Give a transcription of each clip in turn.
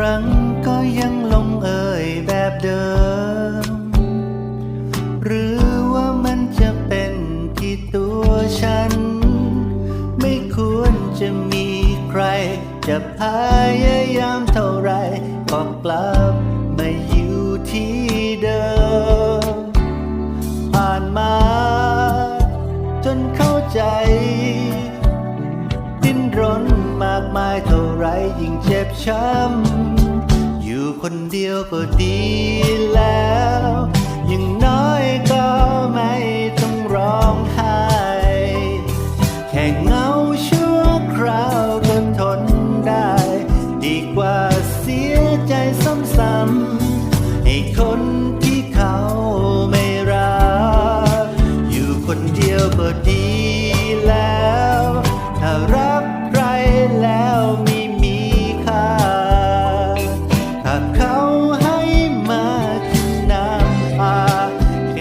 ครั้งก็ยังลงเอ่ยแบบเดิม หรือว่ามันจะเป็นที่ตัวฉัน ไม่ควรจะมีใคร จะพยายามเท่าไรก็กลับมาอยู่ที่เดิม ผ่านมา จนเข้าใจ ดิ้นรนมากมายเท่าไรยิ่งเจ็บช้ำ คนเ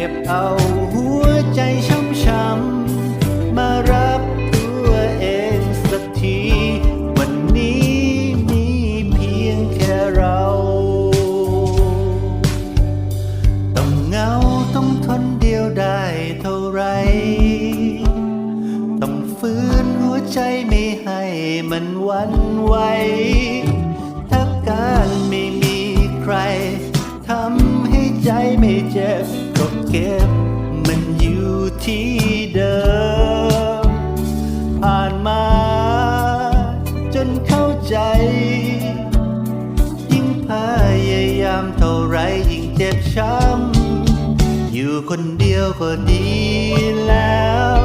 บเอาหัวใจช้ำๆมารักตัวเองสักที วันนี้มีเพียงแค่เรา ต้องเหงาต้องทนเดียวได้เท่าไร ต้องฟื้นหัวใจไม่ให้มันวันไหว ที่เดิม ผ่านมาจนเข้าใจ ยิ่งพยายามเท่าไรยิ่งเจ็บช้ำ อยู่คนเดียวก็ดีแล้ว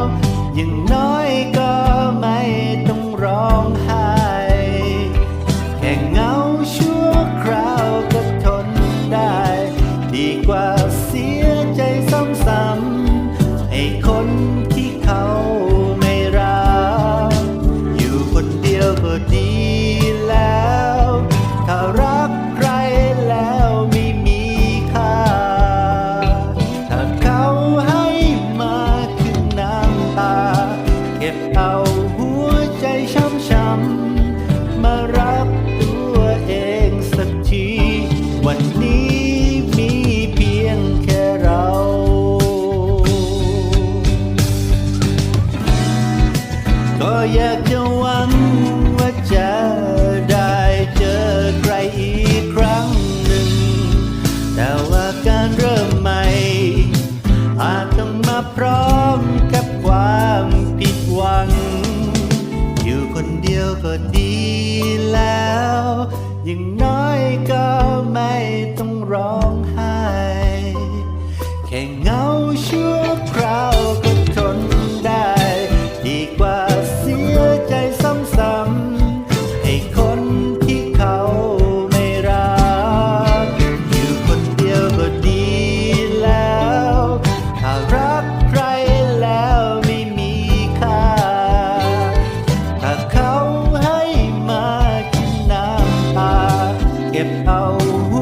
Oh.